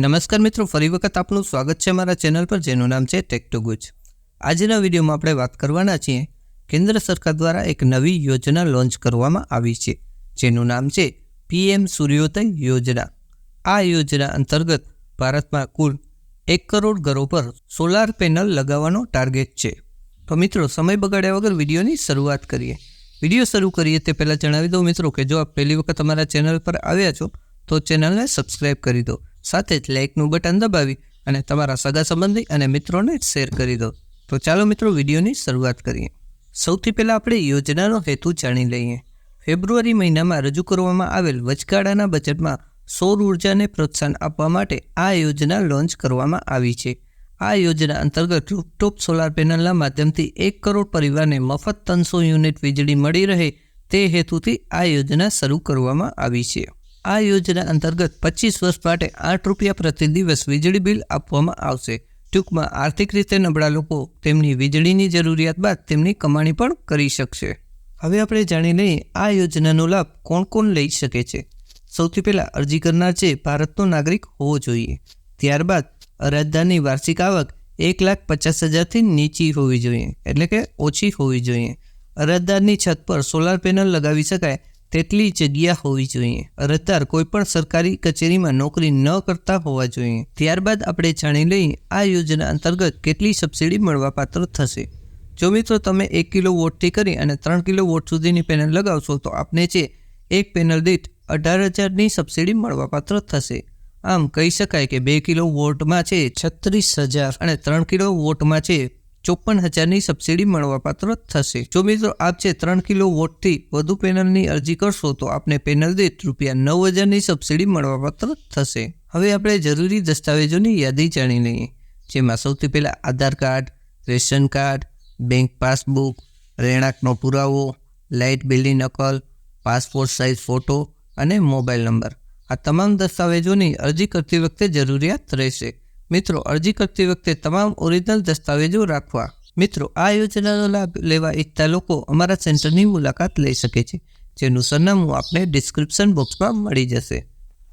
નમસ્કાર મિત્રો, ફરી વખત આપનું સ્વાગત છે મારા ચેનલ પર, જેનું નામ છે ટેક ટુ ગુજ આજના વિડીયોમાં આપણે વાત કરવાના છીએ, કેન્દ્ર સરકાર દ્વારા એક નવી યોજના લોન્ચ કરવામાં આવી છે, જેનું નામ છે પીએમ સૂર્યોદય યોજના. આ યોજના અંતર્ગત ભારતમાં કુલ એક કરોડ ઘરો પર સોલાર પેનલ લગાવવાનો ટાર્ગેટ છે. તો મિત્રો, સમય બગાડ્યા વગર વિડીયોની શરૂઆત કરીએ. વીડિયો શરૂ કરીએ તે પહેલાં જણાવી દઉં મિત્રો કે જો આપ પહેલી વખત અમારા ચેનલ પર આવ્યા છો, તો ચેનલને સબસ્ક્રાઈબ કરી દો. સાથે જ લાઇકનું બટન દબાવી અને તમારા સગા સંબંધી અને મિત્રોને શેર કરી દો. તો ચાલો મિત્રો, વિડીયોની શરૂઆત કરીએ. સૌથી પહેલાં આપણે યોજનાનો હેતુ જાણી લઈએ. ફેબ્રુઆરી મહિનામાં રજૂ કરવામાં આવેલ વચગાળાના બજેટમાં સૌર ઉર્જાને પ્રોત્સાહન આપવા માટે આ યોજના લોન્ચ કરવામાં આવી છે. આ યોજના અંતર્ગત રૂફટોપ સોલાર પેનલના માધ્યમથી એક કરોડ પરિવારને મફત ત્રણસો યુનિટ વીજળી મળી રહે તે હેતુથી આ યોજના શરૂ કરવામાં આવી છે. આ યોજના અંતર્ગત પચીસ વર્ષ માટે આઠ રૂપિયા પ્રતિ દિવસ વીજળી બિલ આપવામાં આવશે. ટૂંકમાં આર્થિક રીતે નબળા લોકો તેમની વીજળીની જરૂરિયાત બાદ તેમની કમાણી પણ કરી શકશે. હવે આપણે જાણી લઈએ આ યોજનાનો લાભ કોણ કોણ લઈ શકે છે. સૌથી પહેલાં અરજી કરનાર છે ભારતનો નાગરિક હોવો જોઈએ. ત્યારબાદ અરજદારની વાર્ષિક આવક એક લાખ પચાસ હજારથી નીચી હોવી જોઈએ, એટલે કે ઓછી હોવી જોઈએ. અરજદારની છત પર સોલાર પેનલ લગાવી શકાય તેટલી જગ્યા હોવી જોઈએ. અરજદાર કોઈપણ સરકારી કચેરીમાં નોકરી ન કરતા હોવા જોઈએ. ત્યારબાદ આપણે જાણી લઈએ આ યોજના અંતર્ગત કેટલી સબસિડી મળવાપાત્ર થશે. જો મિત્રો તમે એક કિલો વોટથી કરી અને ત્રણ કિલો વોટ સુધીની પેનલ લગાવશો, તો આપને છે એક પેનલ દીઠ અઢાર હજારની સબસિડી મળવાપાત્ર થશે. આમ કહી શકાય કે બે કિલો વોટમાં છે છત્રીસ હજાર અને ત્રણ કિલો વોટમાં છે ચોપન હજારની સબસિડી મળવાપાત્ર થશે. જો મિત્રો આપ છે ત્રણ કિલો વોટથી વધુ પેનલની અરજી કરશો તો આપને પેનલ દીઠ રૂપિયા નવ હજારની સબસિડી મળવાપાત્ર થશે. હવે આપણે જરૂરી દસ્તાવેજોની યાદી જાણી લઈએ, જેમાં સૌથી પહેલાં Aadhaar card, ration card, bank passbook, રહેણાંકનો પુરાવો, લાઇટ બિલની નકલ, પાસપોર્ટ સાઇઝ ફોટો અને મોબાઈલ નંબર. આ તમામ દસ્તાવેજોની અરજી કરતી વખતે જરૂરિયાત રહેશે. મિત્રો, અરજી કરતી વખતે તમામ ઓરિજિનલ દસ્તાવેજો રાખવા. મિત્રો, આ યોજનાનો લાભ લેવા ઈચ્છતા લોકો અમારા સેન્ટરની મુલાકાત લઈ શકે છે, જેનું સરનામું આપને ડિસ્ક્રિપ્શન બોક્સમાં મળી જશે.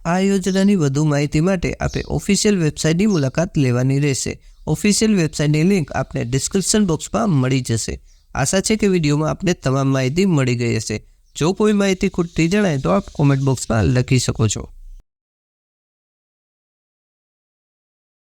આ યોજનાની વધુ માહિતી માટે આપે ઓફિશિયલ વેબસાઇટની મુલાકાત લેવાની રહેશે. ઓફિશિયલ વેબસાઇટની લિંક આપને ડિસ્ક્રિપ્શન બોક્સમાં મળી જશે. આશા છે કે વિડીયોમાં આપને તમામ માહિતી મળી ગઈ હશે. જો કોઈ માહિતી ખૂટતી જણાય તો આપ કોમેન્ટ બોક્સમાં લખી શકો છો.